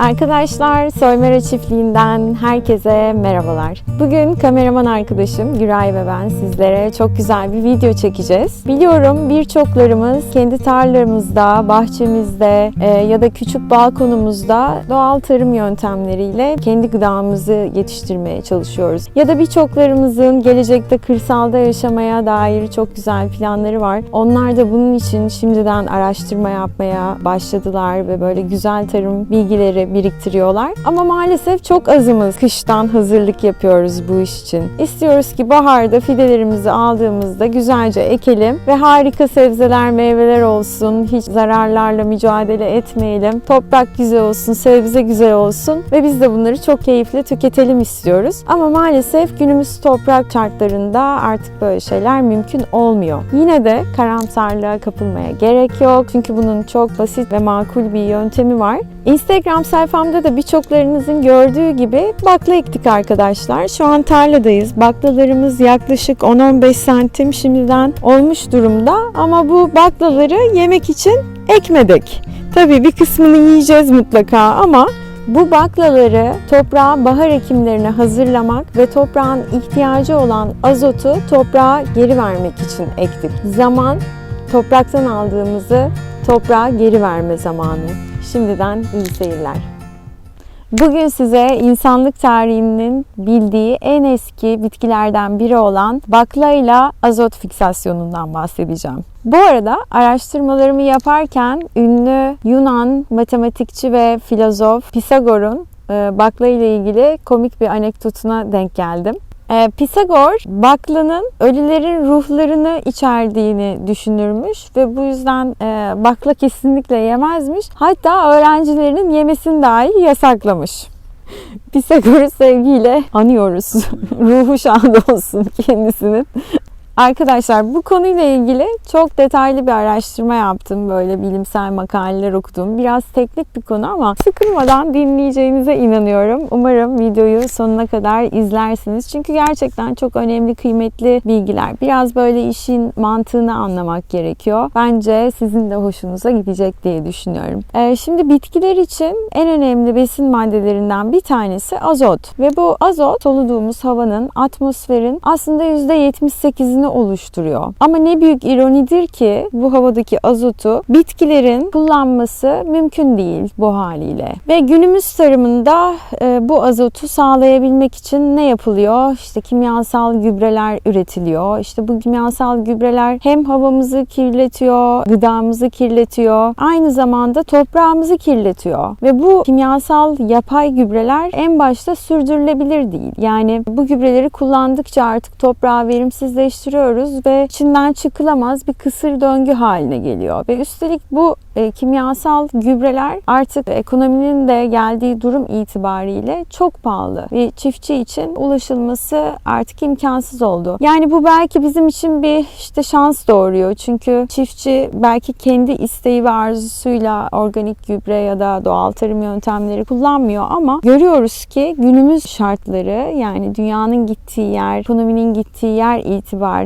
Arkadaşlar Soymera Çiftliği'nden herkese merhabalar. Bugün kameraman arkadaşım Güray ve ben sizlere çok güzel bir video çekeceğiz. Biliyorum birçoklarımız kendi tarlalarımızda, bahçemizde e, ya da küçük balkonumuzda doğal tarım yöntemleriyle kendi gıdamızı yetiştirmeye çalışıyoruz. Ya da birçoklarımızın gelecekte kırsalda yaşamaya dair çok güzel planları var. Onlar da bunun için şimdiden araştırma yapmaya başladılar ve böyle güzel tarım bilgileri biriktiriyorlar. Ama maalesef çok azımız kıştan hazırlık yapıyoruz bu iş için. İstiyoruz ki baharda fidelerimizi aldığımızda güzelce ekelim ve harika sebzeler, meyveler olsun. Hiç zararlarla mücadele etmeyelim. Toprak güzel olsun, sebze güzel olsun ve biz de bunları çok keyifle tüketelim istiyoruz. Ama maalesef günümüz toprak şartlarında artık böyle şeyler mümkün olmuyor. Yine de karamsarlığa kapılmaya gerek yok. Çünkü bunun çok basit ve makul bir yöntemi var. Instagram sayfamda da birçoklarınızın gördüğü gibi bakla ektik arkadaşlar. Şu an tarladayız. Baklalarımız yaklaşık 10-15 santim şimdiden olmuş durumda. Ama bu baklaları yemek için ekmedik. Tabii bir kısmını yiyeceğiz mutlaka ama bu baklaları toprağa bahar ekimlerine hazırlamak ve toprağın ihtiyacı olan azotu toprağa geri vermek için ektik. Zaman topraktan aldığımızı toprağa geri verme zamanı. Şimdiden iyi seyirler. Bugün size insanlık tarihinin bildiği en eski bitkilerden biri olan bakla ile azot fiksasyonundan bahsedeceğim. Bu arada araştırmalarımı yaparken ünlü Yunan matematikçi ve filozof Pisagor'un e, bakla ile ilgili komik bir anekdotuna denk geldim. Ee, Pisagor baklanın ölülerin ruhlarını içerdiğini düşünürmüş ve bu yüzden e, bakla kesinlikle yemezmiş. Hatta öğrencilerinin yemesini dahi yasaklamış. Pisagor'u sevgiyle anıyoruz. Ruhu şad olsun kendisinin. Arkadaşlar bu konuyla ilgili çok detaylı bir araştırma yaptım. Böyle bilimsel makaleler okudum. Biraz teknik bir konu ama sıkılmadan dinleyeceğinize inanıyorum. Umarım videoyu sonuna kadar izlersiniz. Çünkü gerçekten çok önemli, kıymetli bilgiler. Biraz böyle işin mantığını anlamak gerekiyor. Bence sizin de hoşunuza gidecek diye düşünüyorum. Ee, şimdi bitkiler için en önemli besin maddelerinden bir tanesi azot. Ve bu azot soluduğumuz havanın, atmosferin aslında %78'ini oluşturuyor. Ama ne büyük ironidir ki bu havadaki azotu bitkilerin kullanması mümkün değil bu haliyle. Ve günümüz tarımında e, bu azotu sağlayabilmek için ne yapılıyor? İşte kimyasal gübreler üretiliyor. İşte bu kimyasal gübreler hem havamızı kirletiyor, gıdamızı kirletiyor, aynı zamanda toprağımızı kirletiyor. Ve bu kimyasal yapay gübreler en başta sürdürülebilir değil. Yani bu gübreleri kullandıkça artık toprağı verimsizleştiriyoruz ve içinden çıkılamaz bir kısır döngü haline geliyor. Ve üstelik bu e, kimyasal gübreler artık ekonominin de geldiği durum itibariyle çok pahalı ve çiftçi için ulaşılması artık imkansız oldu. Yani bu belki bizim için bir işte şans doğuruyor. Çünkü çiftçi belki kendi isteği ve arzusuyla organik gübre ya da doğal tarım yöntemleri kullanmıyor ama görüyoruz ki günümüz şartları yani dünyanın gittiği yer, ekonominin gittiği yer itibariyle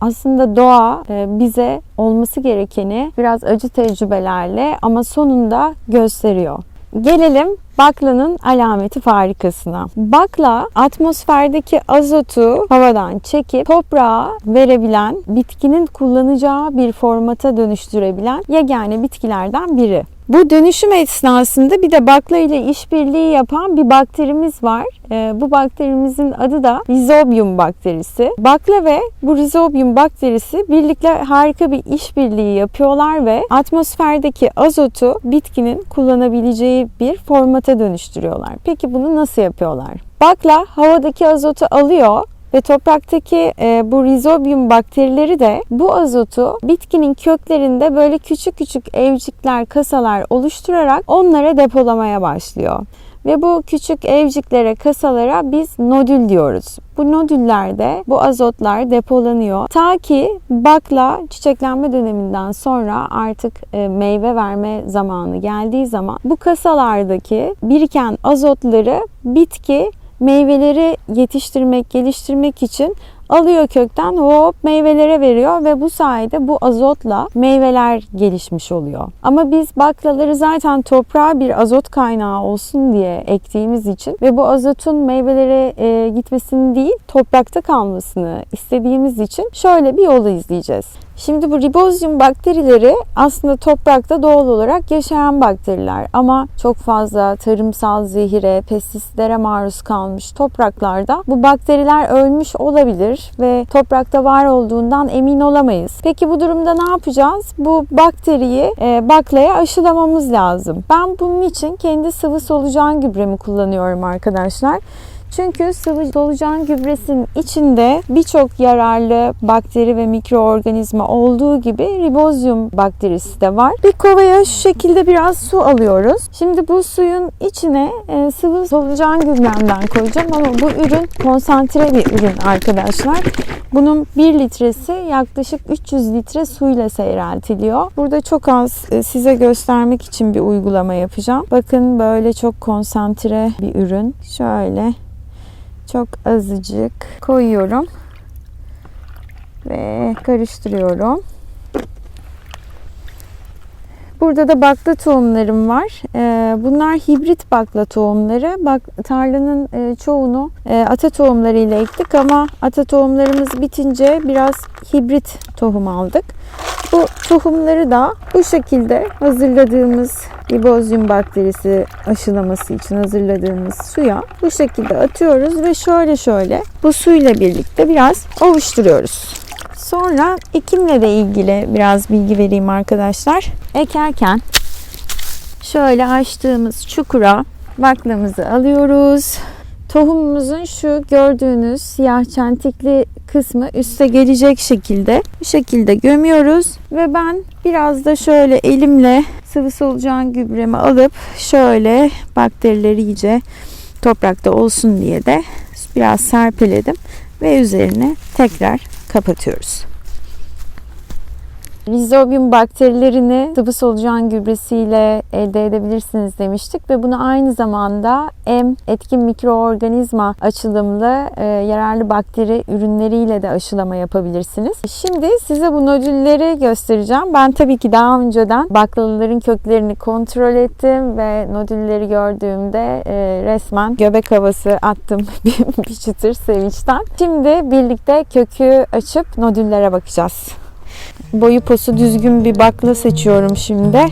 aslında doğa e, bize olması gerekeni biraz acı tecrübelerle ama sonunda gösteriyor. Gelelim baklanın alameti farikasına. Bakla atmosferdeki azotu havadan çekip toprağa verebilen, bitkinin kullanacağı bir formata dönüştürebilen yegane bitkilerden biri. Bu dönüşüm esnasında bir de bakla ile işbirliği yapan bir bakterimiz var. Ee, bu bakterimizin adı da Rhizobium bakterisi. Bakla ve bu Rhizobium bakterisi birlikte harika bir işbirliği yapıyorlar ve atmosferdeki azotu bitkinin kullanabileceği bir formata dönüştürüyorlar. Peki bunu nasıl yapıyorlar? Bakla havadaki azotu alıyor ve topraktaki e, bu rizobium bakterileri de bu azotu bitkinin köklerinde böyle küçük küçük evcikler, kasalar oluşturarak onlara depolamaya başlıyor. Ve bu küçük evciklere, kasalara biz nodül diyoruz. Bu nodüllerde bu azotlar depolanıyor. Ta ki bakla çiçeklenme döneminden sonra artık e, meyve verme zamanı geldiği zaman bu kasalardaki biriken azotları bitki meyveleri yetiştirmek, geliştirmek için alıyor kökten hop meyvelere veriyor ve bu sayede bu azotla meyveler gelişmiş oluyor. Ama biz baklaları zaten toprağa bir azot kaynağı olsun diye ektiğimiz için ve bu azotun meyvelere e, gitmesini değil toprakta kalmasını istediğimiz için şöyle bir yolu izleyeceğiz. Şimdi bu ribozyum bakterileri aslında toprakta doğal olarak yaşayan bakteriler ama çok fazla tarımsal zehire, pestisitlere maruz kalmış topraklarda bu bakteriler ölmüş olabilir ve toprakta var olduğundan emin olamayız. Peki bu durumda ne yapacağız? Bu bakteriyi e, baklaya aşılamamız lazım. Ben bunun için kendi sıvı solucan gübremi kullanıyorum arkadaşlar. Çünkü sıvı solucan gübresinin içinde birçok yararlı bakteri ve mikroorganizma olduğu gibi ribozyum bakterisi de var. Bir kovaya şu şekilde biraz su alıyoruz. Şimdi bu suyun içine e, sıvı solucan gübremden koyacağım ama bu ürün konsantre bir ürün arkadaşlar. Bunun 1 litresi yaklaşık 300 litre suyla seyreltiliyor. Burada çok az e, size göstermek için bir uygulama yapacağım. Bakın böyle çok konsantre bir ürün. Şöyle çok azıcık koyuyorum ve karıştırıyorum. Burada da bakla tohumlarım var. Ee, Bunlar hibrit bakla tohumları. Bak tarlanın e, çoğunu e, ata tohumlarıyla ektik ama ata tohumlarımız bitince biraz hibrit tohum aldık. Bu tohumları da bu şekilde hazırladığımız ribozyum bakterisi aşılaması için hazırladığımız suya bu şekilde atıyoruz ve şöyle şöyle bu suyla birlikte biraz ovuşturuyoruz. Sonra ekimle de ilgili biraz bilgi vereyim arkadaşlar. Ekerken şöyle açtığımız çukura baklamızı alıyoruz. Tohumumuzun şu gördüğünüz siyah çentikli kısmı üste gelecek şekilde bu şekilde gömüyoruz ve ben biraz da şöyle elimle sıvı solucan gübremi alıp şöyle bakterileri iyice toprakta olsun diye de biraz serpeledim ve üzerine tekrar kapatıyoruz. Rizobium bakterilerini sıvı solucan gübresiyle elde edebilirsiniz demiştik ve bunu aynı zamanda M etkin mikroorganizma açılımlı e, yararlı bakteri ürünleriyle de aşılama yapabilirsiniz. Şimdi size bu nodülleri göstereceğim. Ben tabii ki daha önceden baklaların köklerini kontrol ettim ve nodülleri gördüğümde e, resmen göbek havası attım bir çıtır sevinçten. Şimdi birlikte kökü açıp nodüllere bakacağız. Boyu posu düzgün bir bakla seçiyorum şimdi.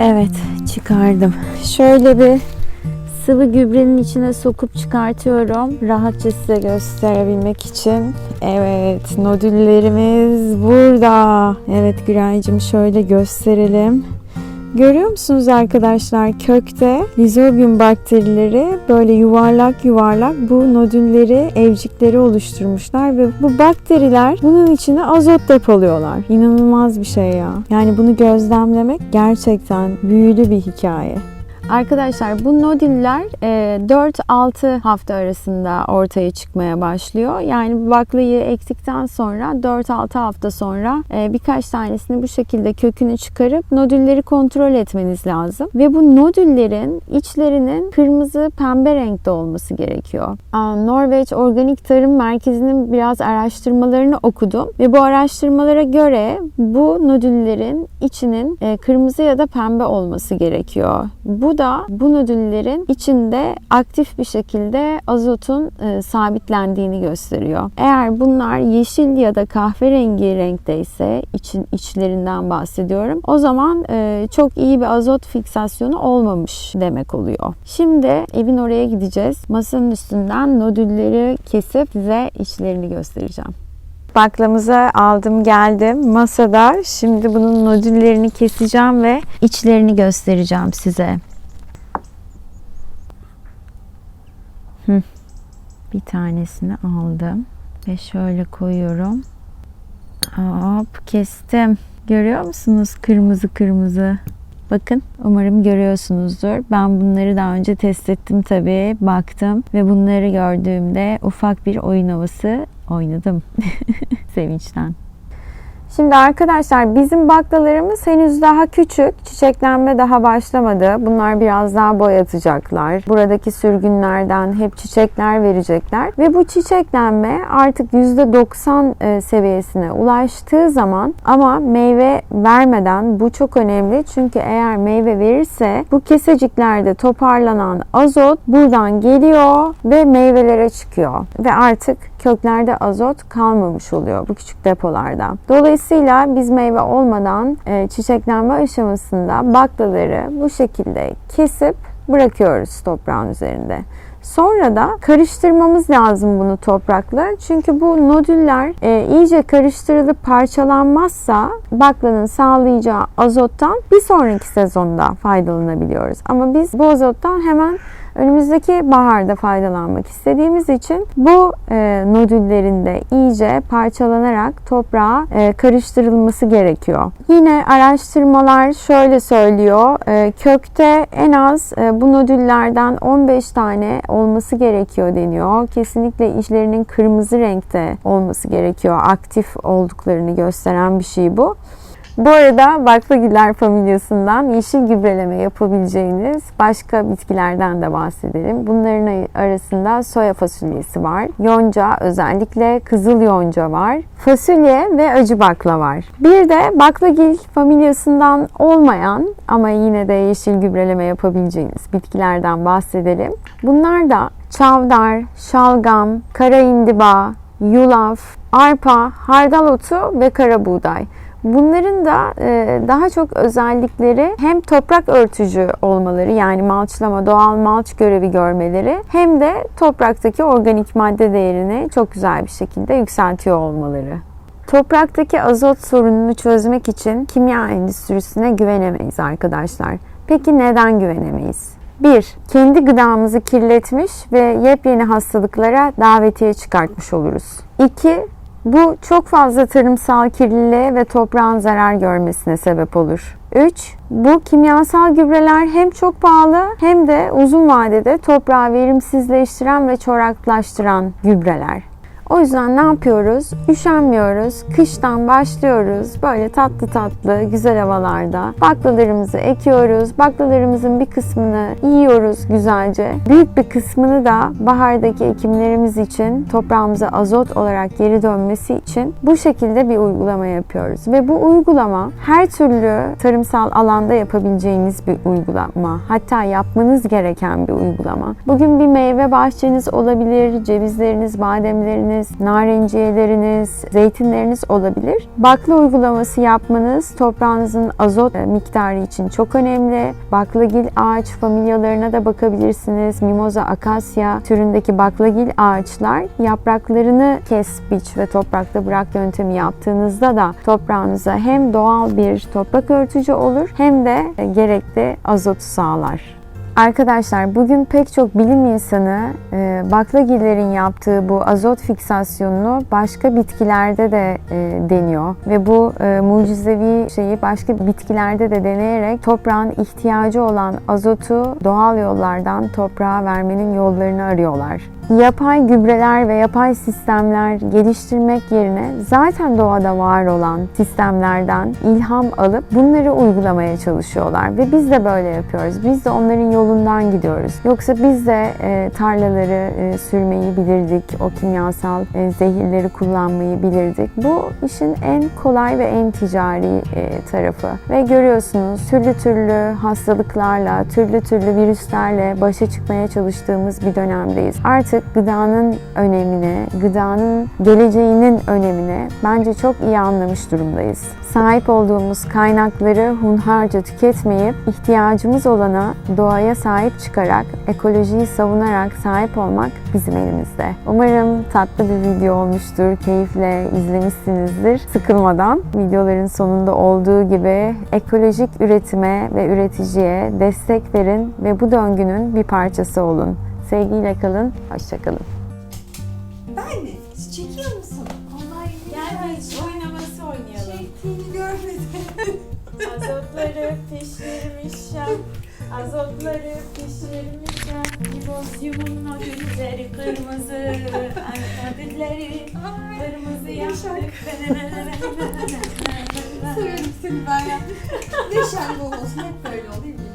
Evet, çıkardım. Şöyle bir sıvı gübrenin içine sokup çıkartıyorum. Rahatça size gösterebilmek için. Evet, nodüllerimiz burada. Evet Güraycığım şöyle gösterelim. Görüyor musunuz arkadaşlar kökte lizobium bakterileri böyle yuvarlak yuvarlak bu nodülleri, evcikleri oluşturmuşlar ve bu bakteriler bunun içine azot depoluyorlar. İnanılmaz bir şey ya. Yani bunu gözlemlemek gerçekten büyülü bir hikaye. Arkadaşlar bu nodüller 4-6 hafta arasında ortaya çıkmaya başlıyor. Yani baklayı ektikten sonra 4-6 hafta sonra e, birkaç tanesini bu şekilde kökünü çıkarıp nodülleri kontrol etmeniz lazım. Ve bu nodüllerin içlerinin kırmızı pembe renkte olması gerekiyor. Norveç Organik Tarım Merkezi'nin biraz araştırmalarını okudum ve bu araştırmalara göre bu nodüllerin içinin e, kırmızı ya da pembe olması gerekiyor. Bu da bu nodüllerin içinde aktif bir şekilde azotun e, sabitlendiğini gösteriyor. Eğer bunlar yeşil ya da kahverengi renkteyse için içlerinden bahsediyorum. O zaman e, çok iyi bir azot fiksasyonu olmamış demek oluyor. Şimdi evin oraya gideceğiz. Masanın üstünden nodülleri kesip size içlerini göstereceğim. Baklamızı aldım geldim masada. Şimdi bunun nodüllerini keseceğim ve içlerini göstereceğim size. Bir tanesini aldım ve şöyle koyuyorum. Hop kestim. Görüyor musunuz kırmızı kırmızı? Bakın umarım görüyorsunuzdur. Ben bunları daha önce test ettim tabii. Baktım ve bunları gördüğümde ufak bir oyun havası oynadım. Sevinçten. Şimdi arkadaşlar bizim baklalarımız henüz daha küçük. Çiçeklenme daha başlamadı. Bunlar biraz daha boyatacaklar. Buradaki sürgünlerden hep çiçekler verecekler. Ve bu çiçeklenme artık %90 e, seviyesine ulaştığı zaman ama meyve vermeden bu çok önemli. Çünkü eğer meyve verirse bu keseciklerde toparlanan azot buradan geliyor ve meyvelere çıkıyor. Ve artık köklerde azot kalmamış oluyor bu küçük depolarda. Dolayısıyla biz meyve olmadan e, çiçeklenme aşamasında baklaları bu şekilde kesip bırakıyoruz toprağın üzerinde. Sonra da karıştırmamız lazım bunu toprakla. Çünkü bu nodüller e, iyice karıştırılıp parçalanmazsa baklanın sağlayacağı azottan bir sonraki sezonda faydalanabiliyoruz. Ama biz bu azottan hemen önümüzdeki baharda faydalanmak istediğimiz için bu e, nodüllerin de iyice parçalanarak toprağa e, karıştırılması gerekiyor. Yine araştırmalar şöyle söylüyor. E, kökte en az e, bu nodüllerden 15 tane olması gerekiyor deniyor. Kesinlikle işlerinin kırmızı renkte olması gerekiyor. Aktif olduklarını gösteren bir şey bu. Bu arada baklagiller familyasından yeşil gübreleme yapabileceğiniz başka bitkilerden de bahsedelim. Bunların arasında soya fasulyesi var. Yonca özellikle kızıl yonca var. Fasulye ve acı bakla var. Bir de baklagil familyasından olmayan ama yine de yeşil gübreleme yapabileceğiniz bitkilerden bahsedelim. Bunlar da çavdar, şalgam, kara indiba, yulaf, arpa, hardal otu ve kara buğday. Bunların da e, daha çok özellikleri hem toprak örtücü olmaları yani malçlama, doğal malç görevi görmeleri hem de topraktaki organik madde değerini çok güzel bir şekilde yükseltiyor olmaları. Topraktaki azot sorununu çözmek için kimya endüstrisine güvenemeyiz arkadaşlar. Peki neden güvenemeyiz? 1. Kendi gıdamızı kirletmiş ve yepyeni hastalıklara davetiye çıkartmış oluruz. 2. Bu çok fazla tarımsal kirliliğe ve toprağın zarar görmesine sebep olur. 3. Bu kimyasal gübreler hem çok pahalı hem de uzun vadede toprağı verimsizleştiren ve çoraklaştıran gübreler. O yüzden ne yapıyoruz? Üşenmiyoruz. Kıştan başlıyoruz. Böyle tatlı tatlı güzel havalarda baklalarımızı ekiyoruz. Baklalarımızın bir kısmını yiyoruz güzelce. Büyük bir kısmını da bahardaki ekimlerimiz için toprağımıza azot olarak geri dönmesi için bu şekilde bir uygulama yapıyoruz. Ve bu uygulama her türlü tarımsal alanda yapabileceğiniz bir uygulama. Hatta yapmanız gereken bir uygulama. Bugün bir meyve bahçeniz olabilir, cevizleriniz, bademleriniz, narenciyeleriniz, zeytinleriniz olabilir. Bakla uygulaması yapmanız toprağınızın azot miktarı için çok önemli. Baklagil ağaç familyalarına da bakabilirsiniz. Mimoza, akasya türündeki baklagil ağaçlar yapraklarını kes, biç ve toprakta bırak yöntemi yaptığınızda da toprağınıza hem doğal bir toprak örtücü olur hem de gerekli azotu sağlar. Arkadaşlar bugün pek çok bilim insanı e, baklagillerin yaptığı bu azot fiksasyonunu başka bitkilerde de e, deniyor ve bu e, mucizevi şeyi başka bitkilerde de deneyerek toprağın ihtiyacı olan azotu doğal yollardan toprağa vermenin yollarını arıyorlar. Yapay gübreler ve yapay sistemler geliştirmek yerine zaten doğada var olan sistemlerden ilham alıp bunları uygulamaya çalışıyorlar ve biz de böyle yapıyoruz. Biz de onların yolundan gidiyoruz. Yoksa biz de e, tarlaları e, sürmeyi bilirdik, o kimyasal e, zehirleri kullanmayı bilirdik. Bu işin en kolay ve en ticari e, tarafı. Ve görüyorsunuz türlü türlü hastalıklarla, türlü türlü virüslerle başa çıkmaya çalıştığımız bir dönemdeyiz. Artık gıdanın önemini, gıdanın geleceğinin önemini bence çok iyi anlamış durumdayız. Sahip olduğumuz kaynakları hunharca tüketmeyip ihtiyacımız olana doğaya sahip çıkarak, ekolojiyi savunarak sahip olmak bizim elimizde. Umarım tatlı bir video olmuştur, keyifle izlemişsinizdir. Sıkılmadan videoların sonunda olduğu gibi ekolojik üretime ve üreticiye destek verin ve bu döngünün bir parçası olun. Sevgiyle kalın, hoşçakalın. Ben mi? Çekiyor musun? Kolay Gel biz oynaması oynayalım. Çektiğini görmedim. Azotları pişirmişim. Azotları pişirmişler. Libozyumun nodülleri kırmızı. Nodülleri kırmızı yaptık. Severim seni ben ya. Neşen bol olsun hep böyle olayım?